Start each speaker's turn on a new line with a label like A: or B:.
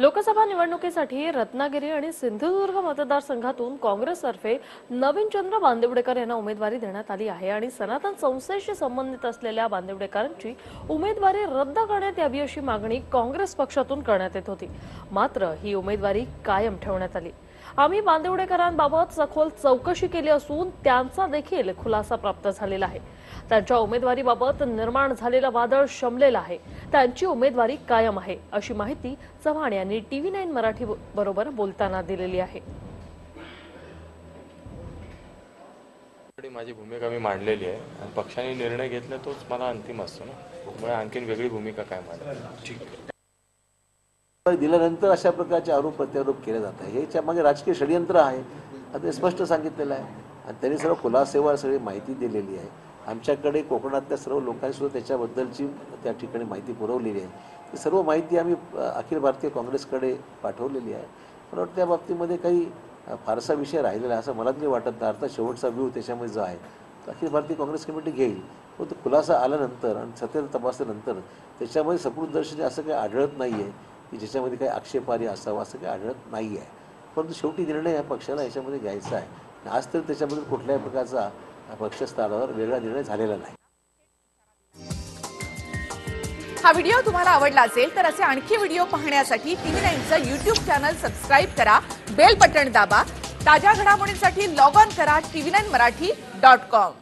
A: लोकसभा निवडणुकीसाठी रत्नागिरी आणि सिंधुदुर्ग मतदारसंघातून काँग्रेसतर्फे नवीनचंद्र बांदिवडेकर यांना उमेदवारी देण्यात आली आहे आणि सनातन संस्थेशी संबंधित असलेल्या बांदिवडेकरांची उमेदवारी रद्द करण्यात यावी अशी मागणी काँग्रेस पक्षातून करण्यात येत होती. मात्र ही उमेदवारी कायम ठेवण्यात आली. आम्ही बांदिवडेकरांबाबत सखोल चौकशी केली असून त्यांचा देखील खुलासा प्राप्त झालेला आहे. त्यांच्या उमेदवारीबाबत निर्माण झालेलं वादळ शमलेलं आहे. त्यांची उमेदवारी कायम आहे अशी माहिती चव्हाण यांनी टीव्ही नाईन मराठी बरोबर बोलताना दिलेली आहे.
B: माझी भूमिका मी मांडलेली आहे आणि पक्षाने निर्णय घेतला तोच मला अंतिम असतो ना. त्यामुळे आणखीन वेगळी भूमिका काय मांडली
C: दिल्यानंतर अशा प्रकारचे आरोप प्रत्यारोप केले जात आहे ह्याच्या मागे राजकीय षडयंत्र आहे. आता ते स्पष्ट सांगितलेलं आहे. आणि त्यांनी सर्व खुलासेवर सगळी माहिती दिलेली आहे. आमच्याकडे कोकणातल्या सर्व लोकांनी सुद्धा त्याच्याबद्दलची त्या ठिकाणी माहिती पुरवलेली आहे. ती सर्व माहिती आम्ही अखिल भारतीय काँग्रेसकडे पाठवलेली आहे. मला वाटतं त्या बाबतीमध्ये काही फारसा विषय राहिलेला आहे असं मला तरी वाटत नाही. अर्थात शेवटचा व्ह्यू त्याच्यामध्ये जो आहे तो अखिल भारतीय काँग्रेस कमिटी घेईल. पण तो खुलासा आल्यानंतर आणि सत्य तपासल्यानंतर त्याच्यामध्ये सकृतदर्शनी असं काही आढळत नाही आहे की ज्याच्यामध्ये काही आक्षेपार्ह असावं असं काही आढळत नाही आहे. परंतु शेवटी निर्णय या पक्षाला याच्यामध्ये घ्यायचा आहे. आज तर त्याच्याबद्दल कुठल्याही प्रकारचा पक्षस्थानावर वेगळा निर्णय झालेला नाही.
D: हा व्हिडिओ तुम्हाला आवडला असेल तर असे आणखी व्हिडिओ पाहण्यासाठी टीव्ही नाईनचं युट्यूब चॅनल सबस्क्राईब करा बेल बटन दाबा ताज्या घडामोडींसाठी लॉग ऑन करा TV nine Marathi dot com.